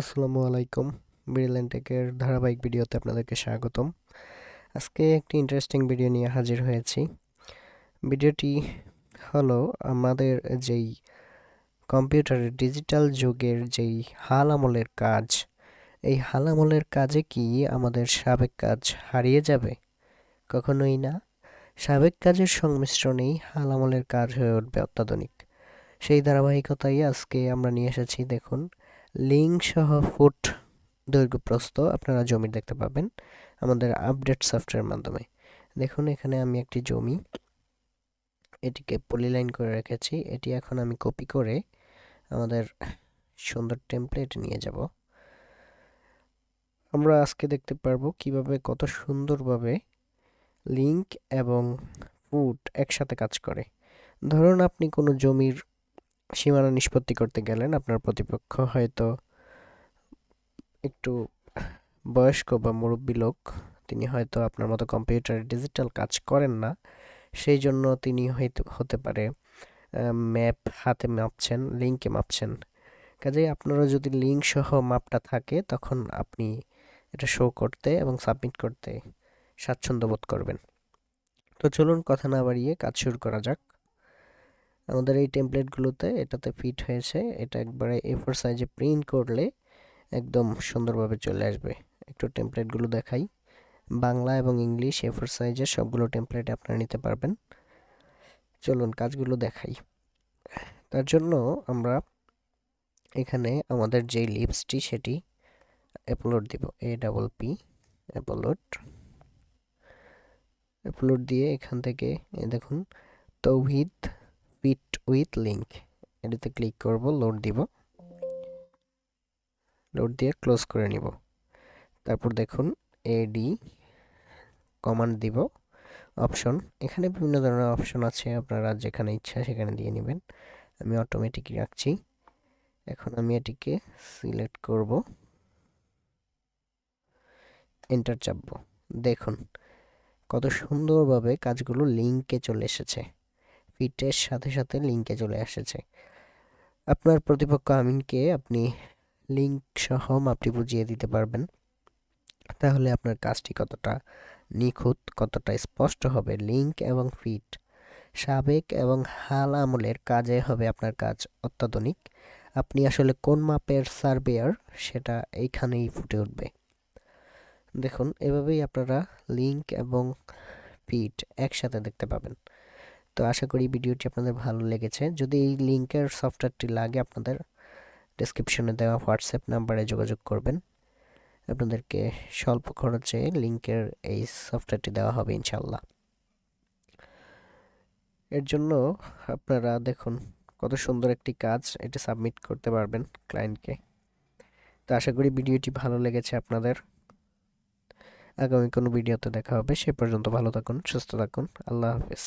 আসসালামু আলাইকুম। ব্রিলিয়ান্ট টেকের ধারাবাহিক ভিডিওতে আপনাদেরকে স্বাগতম। আজকে একটি ইন্টারেস্টিং ভিডিও নিয়ে হাজির হয়েছি। ভিডিওটি হলো আমাদের যেই কম্পিউটারের ডিজিটাল যুগের যেই হাল আমলের কাজ, এই হাল আমলের কাজে কি আমাদের সাবেক কাজ হারিয়ে যাবে? কখনোই না। সাবেক কাজের সংমিশ্রণেই হাল আমলের কাজ হয়ে উঠবে অত্যাধুনিক। সেই ধারাবাহিকতাই আজকে আমরা নিয়ে এসেছি, দেখুন। লিঙ্ক সহ ফুট দৈর্ঘ্য প্রস্থ আপনারা জমি দেখতে পাবেন আমাদের আপডেট সফটওয়্যার মাধ্যমে। দেখুন, এখানে আমি একটি জমি, এটিকে পলিলাইন করে রেখেছি। এটি এখন আমি কপি করে আমাদের সুন্দর টেমপ্লেট নিয়ে যাব। আমরা আজকে দেখতে পারব কীভাবে কত সুন্দরভাবে লিঙ্ক এবং ফুট একসাথে কাজ করে। ধরুন, আপনি কোনো জমির সীমানা নিষ্পত্তি করতে গেলেন। আপনার প্রতিপক্ষ হয়তো একটু বয়স্ক বা মুরব্বী লোক। তিনি হয়তো আপনার মতো কম্পিউটারে ডিজিটাল কাজ করেন না। সেই জন্য তিনি হয়তো হতে পারে ম্যাপ হাতে মাপছেন লিঙ্কে মাপছেন। কাজেই আপনারা যদি লিঙ্ক সহ মাপটা থাকে, তখন আপনি এটা শো করতে এবং সাবমিট করতে স্বাচ্ছন্দ্য বোধ করবেন। তো চলুন কথা না বাড়িয়ে কাজ শুরু করা যাক। আমাদের এই টেমপ্লেটগুলোতে এটাতে ফিট হয়েছে। এটা একবারে এ ফোর সাইজে প্রিন্ট করলে একদম সুন্দরভাবে চলে আসবে। একটু টেমপ্লেটগুলো দেখাই। বাংলা এবং ইংলিশ এ ফোর সাইজের সবগুলো টেমপ্লেট আপনারা নিতে পারবেন। চলুন কাজগুলো দেখাই। তার জন্য আমরা এখানে আমাদের যে লিপসটি সেটি অ্যাপলোড দিব। A double P upload upload দিয়ে এখান থেকে দেখুন, তৌহিদ ফিট উইথ লিঙ্ক এটাতে ক্লিক করব লোড দিব। লোড দিয়ে ক্লোজ করে নিব। তারপর দেখুন এডি কমান্ড দিব। অপশন এখানে বিভিন্ন ধরনের অপশন আছে, আপনারা যেখানে ইচ্ছা সেখানে দিয়ে নেবেন। আমি অটোমেটিক রাখছি। এখন আমি এটিকে সিলেক্ট করব। এন্টার চাপবো। দেখুন, কত সুন্দরভাবে কাজগুলো লিঙ্কে চলে এসেছে। ফিটের সাথে সাথে লিঙ্কে চলে এসেছে। আপনার প্রতিপক্ষ আমিনকে আপনি লিঙ্ক সহ মাপটি বুঝিয়ে দিতে পারবেন। তাহলে আপনার কাজটি কতটা নিখুঁত, কতটা স্পষ্ট হবে লিঙ্ক এবং ফিট সাবেক এবং হাল আমলের কাজে হবে আপনার কাজ অত্যাধুনিক। আপনি আসলে কোন মাপের সার্ভেয়ার সেটা এইখানেই ফুটে উঠবে। দেখুন, এভাবেই আপনারা লিঙ্ক এবং ফিট একসাথে দেখতে পাবেন। তো আশা করি ভিডিওটি আপনাদের ভালো লেগেছে। যদি এই লিঙ্কের সফটওয়্যারটি লাগে আপনাদের ডিসক্রিপশনে দেওয়া হোয়াটসঅ্যাপ নাম্বারে যোগাযোগ করবেন। আপনাদেরকে স্বল্প খরচে লিঙ্কের এই সফটওয়্যারটি দেওয়া হবে ইনশাল্লাহ এর জন্য আপনারা দেখুন কত সুন্দর একটি কাজ এটা সাবমিট করতে পারবেন ক্লায়েন্টকে তো আশা করি ভিডিওটি ভালো লেগেছে আপনাদের। আগামী কোনো ভিডিওতে দেখা হবে। সে পর্যন্ত ভালো থাকুন, সুস্থ থাকুন। আল্লাহ হাফিজ।